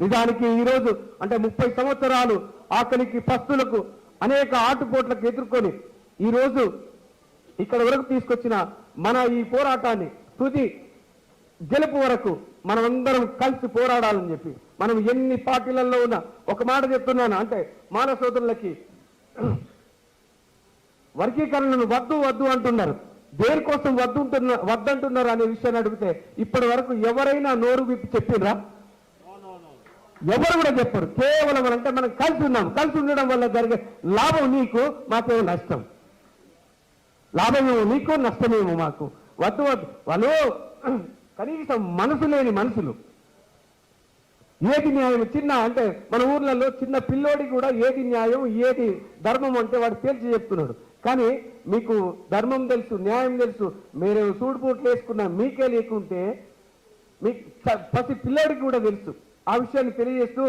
నిజానికి ఈరోజు అంటే ముప్పై సంవత్సరాలు ఆకలికి పస్తులకు అనేక ఆటుపోట్లకు ఎదుర్కొని ఈరోజు ఇక్కడ వరకు తీసుకొచ్చిన మన ఈ పోరాటాన్ని తుది గెలుపు వరకు మనమందరం కలిసి పోరాడాలని చెప్పి మనం ఎన్ని పార్టీలలో ఉన్న ఒక మాట చెప్తున్నాను అంటే మాన సోదరులకి వర్గీకరణను వద్దు వద్దు అంటున్నారు. దేనికోసం వద్దు వద్దంటున్నారు అనే విషయాన్ని అడిగితే ఇప్పటి వరకు ఎవరైనా నోరు విప్పి చెప్పిండ్రా ఎవరు కూడా చెప్పరు. కేవలం అంటే మనం కలిసి ఉన్నాం. కలిసి ఉండడం వల్ల జరిగే లాభం నీకు మాకేమో నష్టం. లాభమేమో నీకు నష్టమేమో మాకు. వద్దు వద్దు. వాళ్ళు కనీసం మనసు లేని మనుషులు. ఏది న్యాయం? చిన్న అంటే మన ఊర్లలో చిన్న పిల్లోడి కూడా ఏది న్యాయం ఏది ధర్మం అంటే వాడు తేల్చి చెప్తున్నాడు. కానీ మీకు ధర్మం తెలుసు న్యాయం తెలుసు. మీరు సూడుపూట్లు వేసుకున్న మీకే లేకుంటే మీకు ప్రతి పిల్లోడికి కూడా తెలుసు. ఆ విషయాన్ని తెలియజేస్తూ